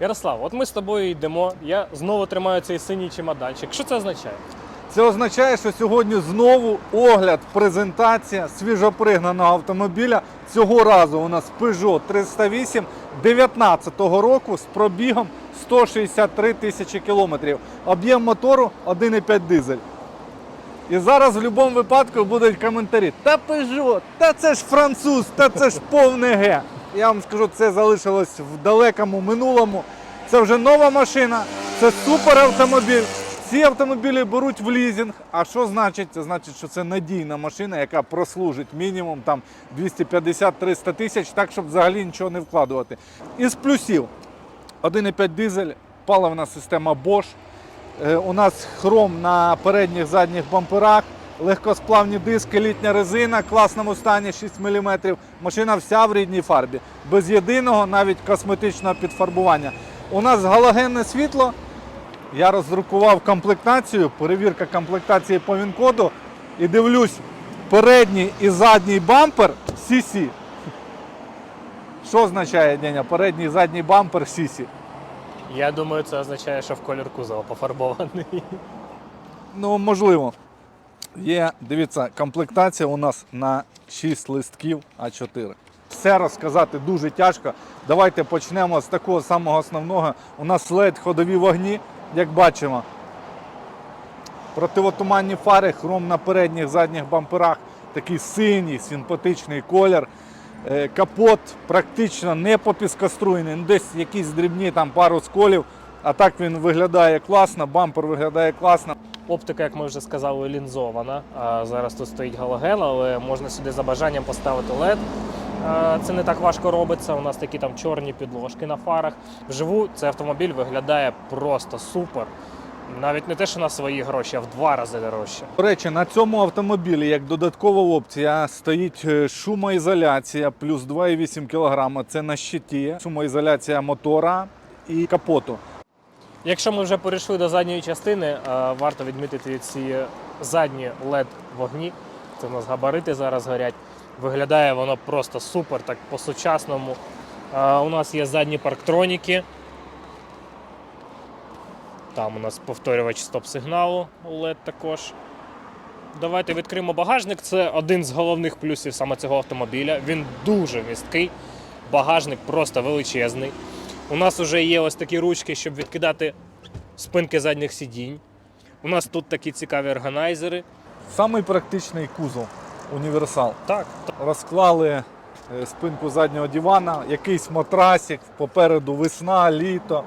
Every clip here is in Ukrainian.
Ярослав, от ми з тобою йдемо. Я знову тримаю цей синій чемоданчик. Що це означає? Це означає, що сьогодні знову огляд, презентація свіжопригнаного автомобіля. Цього разу у нас Peugeot 308 19 року з пробігом 163 тисячі кілометрів. Об'єм мотору 1,5 дизель. І зараз в будь-якому випадку будуть коментарі. Та Peugeot, та це ж француз, та це ж повне Г. Я вам скажу, це залишилось в далекому минулому. Це вже нова машина, це суперавтомобіль. Ці автомобілі беруть в лізинг. А що значить? Це значить, що це надійна машина, яка прослужить мінімум там 250-300 тисяч, так щоб взагалі нічого не вкладувати. Із плюсів 1,5 дизель, паливна система Bosch. Е, У нас хром на передніх задніх бамперах, легкосплавні диски, літня резина, в класному стані 6 мм. Машина вся в рідній фарбі, без єдиного навіть косметичного підфарбування. У нас галогенне світло. Я роздрукував комплектацію, перевірка комплектації по ВІН-коду і дивлюсь, передній і задній бампер CC. Що означає, Деня? Передній і задній бампер CC? Я думаю, це означає, що в колір кузова пофарбований. Ну, можливо. Є, дивіться, комплектація у нас на 6 листків А4. Все розказати дуже тяжко. Давайте почнемо з такого самого основного. У нас LED ходові вогні, як бачимо. Противотуманні фари, хром на передніх задніх бамперах, такий синій, симпатичний колір. Е, Капот практично не попіскоструйний, ну, десь якісь дрібні там пару сколів, а так він виглядає класно, бампер виглядає класно. Оптика, як ми вже сказали, лінзована. А зараз тут стоїть галоген, але можна сюди за бажанням поставити LED. Це не так важко робиться. У нас такі там чорні підложки на фарах. Вживу цей автомобіль виглядає просто супер. Навіть не те, що на свої гроші, а в два рази дорожче. До речі, на цьому автомобілі як додаткова опція стоїть е, шумоізоляція плюс 2,8 кг. Це на щиті, шумоізоляція мотора і капоту. Якщо ми вже перейшли до задньої частини, е, варто відмітити ці задні led вогні. Це у нас габарити зараз горять. Виглядає воно просто супер, так по-сучасному. Е, У нас є задні парктроніки. Там у нас повторювач стоп-сигналу LED також. Давайте відкриємо багажник. Це один з головних плюсів саме цього автомобіля. Він дуже місткий. Багажник просто величезний. У нас вже є ось такі ручки, щоб відкидати спинки задніх сидінь. У нас тут такі цікаві органайзери. Самий практичний кузов універсал. Так, Розклали е, спинку заднього дивана, якийсь матрасик, попереду весна, літо.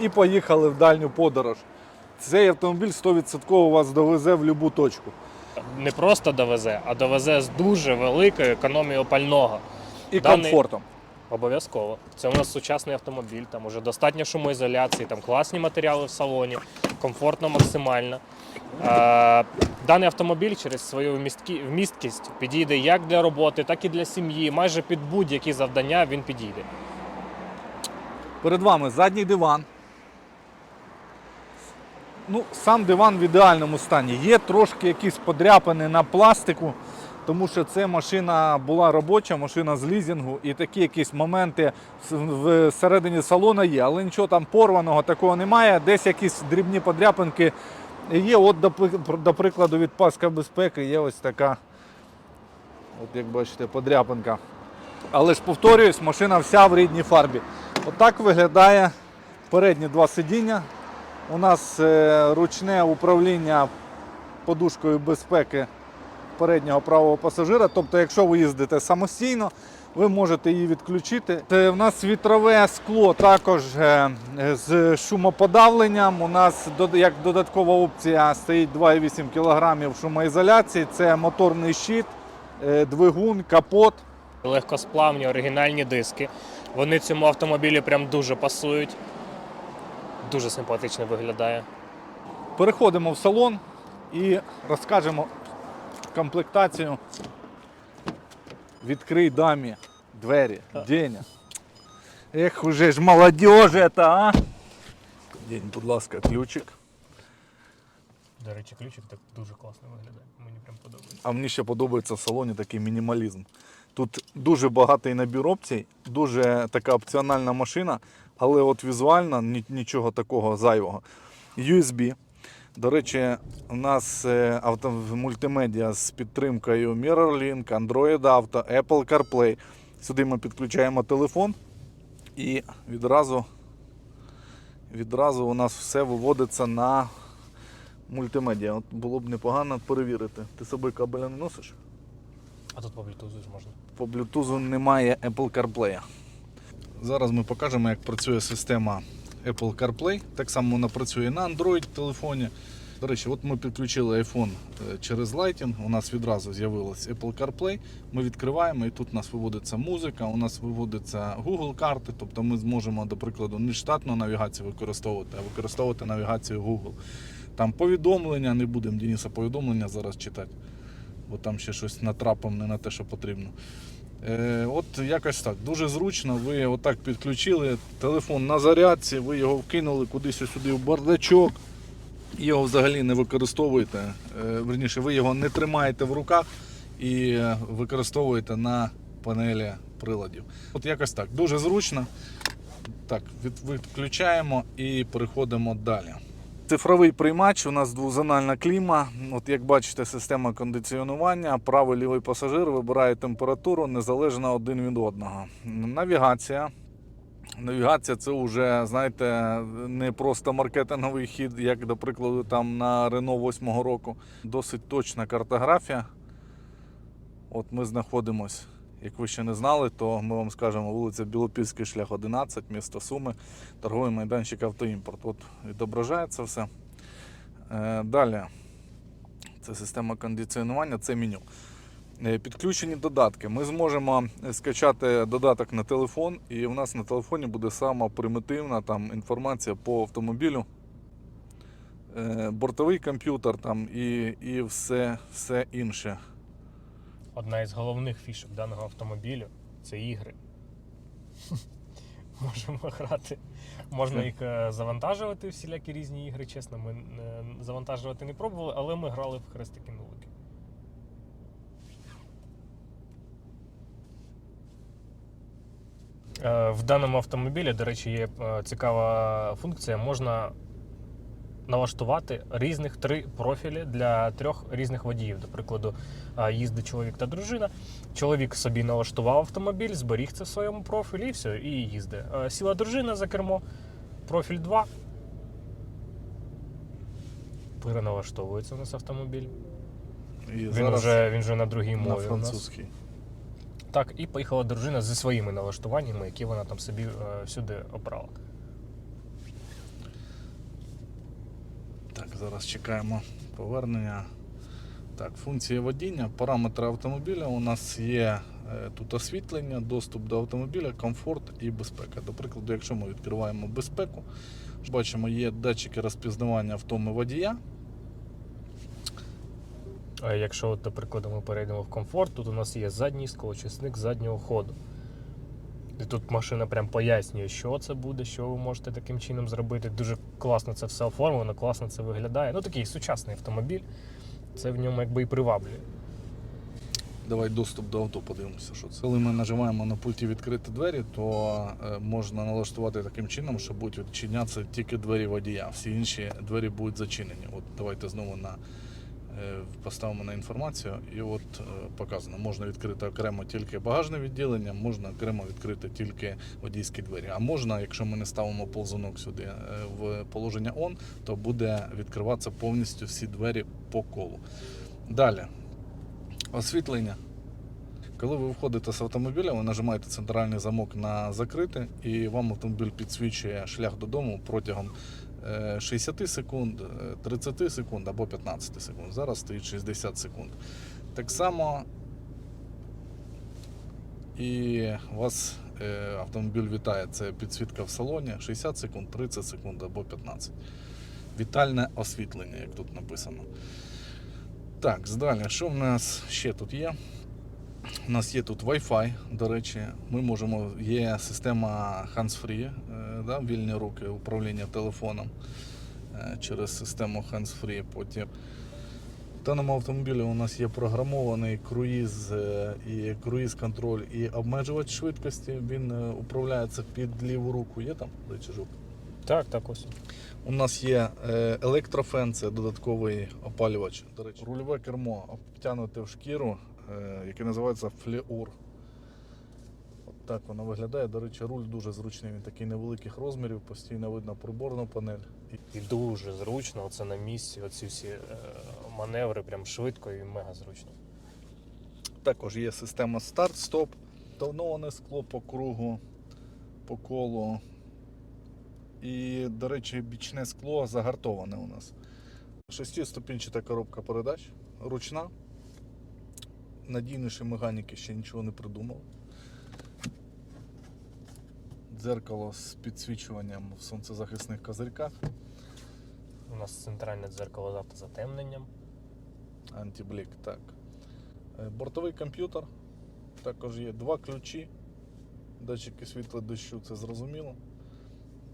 І поїхали в дальню подорож. Цей автомобіль 100% вас довезе в будь-яку точку. не просто довезе, а довезе з дуже великою економією пального. І Даний- комфортом. Обов'язково. Це у нас сучасний автомобіль, там уже достатньо шумоізоляції, там класні матеріали в салоні, комфортно максимально. Е, даний автомобіль через свою вмісткі- вмісткість підійде як для роботи, так і для сім'ї. Майже під будь-які завдання він підійде. Перед вами задній диван. Ну, сам диван в ідеальному стані. Є трошки якісь подряпини на пластику, тому що це машина була робоча, машина з лізінгу, і такі якісь моменти всередині салона є, але нічого там порваного такого немає. Десь якісь дрібні подряпинки є. От, до, прикладу, від паска безпеки є ось така, от як бачите, подряпинка. Але ж повторююсь, машина вся в рідній фарбі. Отак виглядає передні два сидіння. У нас е, ручне управління подушкою безпеки переднього правого пасажира. Тобто, якщо ви їздите самостійно, ви можете її відключити. Це в нас вітрове скло також е, з шумоподавленням. У нас як додаткова опція стоїть 2,8 кг шумоізоляції. Це моторний щит, е, двигун, капот. Легкосплавні оригінальні диски. Вони цьому автомобілі прям дуже пасують. Дуже симпатично виглядає. Переходимо в салон і розкажемо комплектацію. Відкрий дамі двері. Деня. Ех, уже ж молодежь это, а? День, будь ласка, ключик. До речі, ключик так дуже класно виглядає. Мені прям подобається. А мені ще подобається в салоні такий мінімалізм. Тут дуже багатий набір опцій, дуже така опціональна машина. але от візуально нічого такого зайвого. USB. До речі, у нас е, авто мультимедіа з підтримкою MirrorLink, Android Auto, Apple CarPlay. Сюди ми підключаємо телефон і відразу, відразу у нас все виводиться на мультимедіа. От було б непогано перевірити. Ти з собою кабеля не носиш? А тут по Bluetooth ж можна. По Bluetooth немає Apple CarPlay. Зараз ми покажемо, як працює система Apple CarPlay. Так само вона працює на Android телефоні. До речі, от ми підключили iPhone е, через Lighting. У нас відразу з'явилось Apple CarPlay. Ми відкриваємо і тут у нас виводиться музика, у нас виводиться Google карти. Тобто ми зможемо, до прикладу, не штатну навігацію використовувати, а використовувати навігацію Google. Там повідомлення, не будемо Дениса повідомлення зараз читати, бо там ще щось натрапом не на те, що потрібно. Е, от якось так. Дуже зручно. Ви отак підключили телефон на зарядці, ви його вкинули кудись сюди в бардачок. Його взагалі не використовуєте. Е, верніше, ви його не тримаєте в руках і використовуєте на панелі приладів. От якось так. Дуже зручно. Так, відключаємо і переходимо далі. Цифровий приймач, у нас двозональна кліма. От як бачите, система кондиціонування. Правий лівий пасажир вибирає температуру незалежно один від одного. Навігація. Навігація це вже, знаєте, не просто маркетинговий хід, як, до прикладу, там на Renault 8 року. Досить точна картографія. От ми знаходимось. Як ви ще не знали, то ми вам скажемо вулиця Білопільський шлях 11, місто Суми, торговий майданчик автоімпорт. От відображається все. Е, Далі. Це система кондиціонування, це меню. Е, Підключені додатки. Ми зможемо скачати додаток на телефон, і у нас на телефоні буде сама примітивна там, інформація по автомобілю. Е, Бортовий комп'ютер там, і, і все, все інше. Одна із головних фішок даного автомобілю це ігри. Можемо грати. Можна їх е, завантажувати, всілякі різні ігри. Чесно, ми е, завантажувати не пробували, але ми грали в хрестики нулики. Е, В даному автомобілі, до речі, є цікава функція. Можна налаштувати різних три профілі для трьох різних водіїв. До прикладу, їздить чоловік та дружина. Чоловік собі налаштував автомобіль, зберіг це в своєму профілі і все, і їздить. Сіла дружина за кермо, профіль 2. Переналаштовується у нас автомобіль. І Він зараз вже, він вже на другій на мові. у нас. французький. Так, і поїхала дружина зі своїми налаштуваннями, які вона там собі е, всюди обрала. Так, зараз чекаємо повернення. Так, функція водіння, параметри автомобіля. У нас є е, тут освітлення, доступ до автомобіля, комфорт і безпека. До прикладу, якщо ми відкриваємо безпеку, бачимо, є датчики розпізнавання втоми водія. А якщо, до прикладу, ми перейдемо в комфорт, тут у нас є задній склоочисник заднього ходу. І тут машина прям пояснює, що це буде, що ви можете таким чином зробити. Дуже класно це все оформлено, класно це виглядає. Ну такий сучасний автомобіль. Це в ньому якби і приваблює. Давай доступ до авто подивимося, що це. Коли ми нажимаємо на пульті відкрити двері, то е, можна налаштувати таким чином, що будуть відчинятися тільки двері водія. Всі інші двері будуть зачинені. От давайте знову на, поставимо на інформацію. І от е, показано, можна відкрити окремо тільки багажне відділення, можна окремо відкрити тільки водійські двері. А можна, якщо ми не ставимо ползунок сюди е, в положення ON, то буде відкриватися повністю всі двері по колу. Далі. Освітлення. Коли ви виходите з автомобіля, ви нажимаєте центральний замок на закрити, і вам автомобіль підсвічує шлях додому протягом е, 60 секунд, е, 30 секунд або 15 секунд. Зараз стоїть 60 секунд. Так само і вас е, автомобіль вітає. Це підсвітка в салоні 60 секунд, 30 секунд або 15. Вітальне освітлення, як тут написано. Так, далі, що в нас ще тут є? У нас є тут Wi-Fi, до речі, ми можемо, є система hands-free, е, да, вільні руки управління телефоном е, через систему hands-free. Потім даному автомобілі у нас є програмований круїз е, і круїз-контроль і обмежувач швидкості. Він управляється під ліву руку. Є там рычажок? Так, так ось. У нас є електрофен, це додатковий опалювач. До речі, рульове кермо обтягнуте в шкіру, яке називається флеур. От так воно виглядає. До речі, руль дуже зручний, він такий невеликих розмірів, постійно видно приборну панель. І І дуже зручно, оце на місці, оці всі е, маневри, прям швидко і мега зручно. Також є система старт-стоп, тоноване скло по кругу, по колу. І, до речі, бічне скло загартоване у нас. Шестиступінчата коробка передач, ручна. Надійніші механіки ще нічого не придумали. Дзеркало з підсвічуванням в сонцезахисних козирьках, У нас центральне дзеркало з автозатемненням. антиблік. Так. Е, Бортовий комп'ютер. Також є два ключі. Датчики світла дощу, це зрозуміло.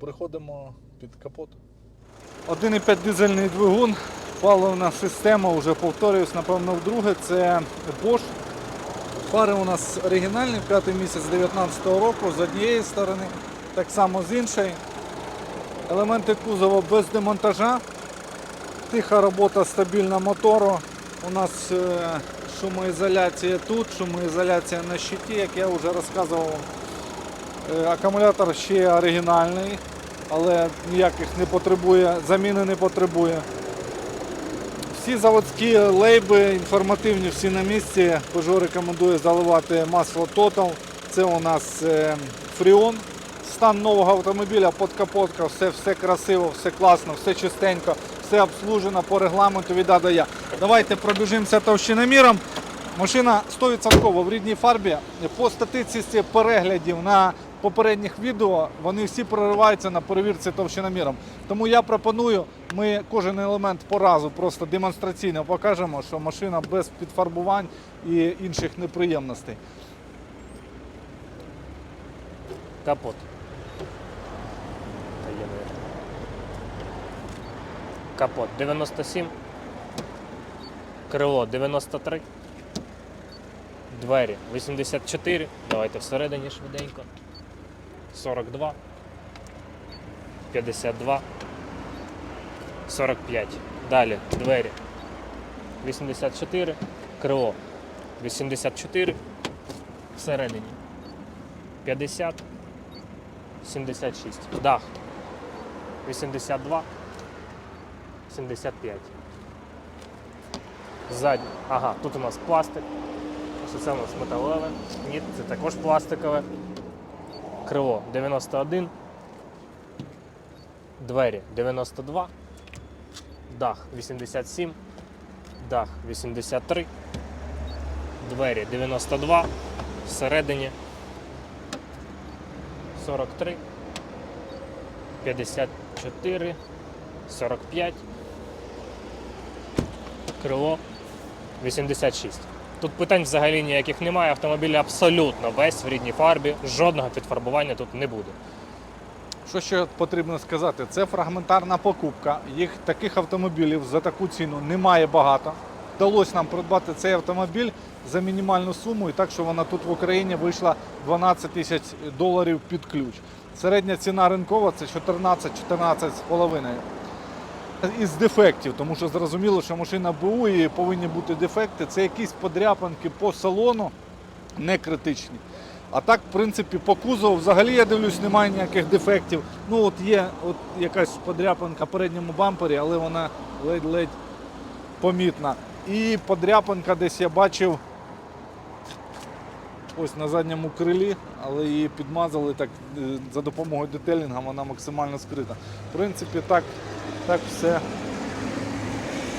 Переходимо під капот. 1,5 дизельний двигун, паливна система, вже повторююсь, напевно, вдруге. Це Bosch. Фари у нас оригінальні, п'ятий місяць 2019 року з однієї сторони, так само з іншої. Елементи кузова без демонтажа. Тиха робота стабільна мотору. У нас е, шумоізоляція тут, шумоізоляція на щиті, як я вже розказував. Е, Акумулятор ще оригінальний, але ніяких не потребує, заміни не потребує. Всі заводські лейби інформативні, всі на місці. Peugeot рекомендує заливати масло Total. Це у нас е, Freon. Стан нового автомобіля, подкапотка, все, все красиво, все класно, все чистенько, все обслужено по регламенту від А. Давайте пробіжимося товщиноміром. Машина 100% в рідній фарбі. По статистиці переглядів на попередніх відео вони всі прориваються на перевірці товщиноміром. Тому я пропоную, ми кожен елемент по разу просто демонстраційно покажемо, що машина без підфарбувань і інших неприємностей. Капот. Капот 97. Крило 93. Двері 84. Давайте всередині швиденько. 42. 52. 45. Далі двері. 84. Крило 84. Всередині. 50. 76. Дах. 82. 75. Ззаді. Ага, тут у нас пластик. Це у нас металеве. Ні, це також пластикове. Крило 91. Двері 92. Дах 87. Дах 83. Двері 92. Всередині 43, 54, 45, крило 86. Тут питань взагалі ніяких немає. Автомобіль абсолютно весь в рідній фарбі, жодного підфарбування тут не буде. Що ще потрібно сказати? Це фрагментарна покупка. Їх таких автомобілів за таку ціну немає багато. Вдалося нам придбати цей автомобіль за мінімальну суму, і так, що вона тут в Україні вийшла 12 тисяч доларів під ключ. Середня ціна ринкова це 14-14,5. Із дефектів, тому що зрозуміло, що машина БУ і повинні бути дефекти. Це якісь подряпанки по салону, не критичні. А так, в принципі, по кузову взагалі я дивлюсь, немає ніяких дефектів. Ну от є от якась подряпанка в передньому бампері, але вона ледь-ледь помітна. І подряпанка десь я бачив ось на задньому крилі, але її підмазали так е, за допомогою детелінга, вона максимально скрита. В принципі, так, так все.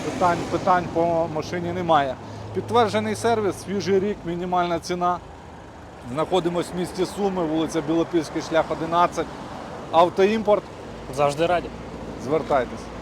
Питань, питань по машині немає. Підтверджений сервіс, свіжий рік, мінімальна ціна. Знаходимось в місті Суми, вулиця Білопільський шлях 11. Автоімпорт. Завжди раді. Звертайтесь.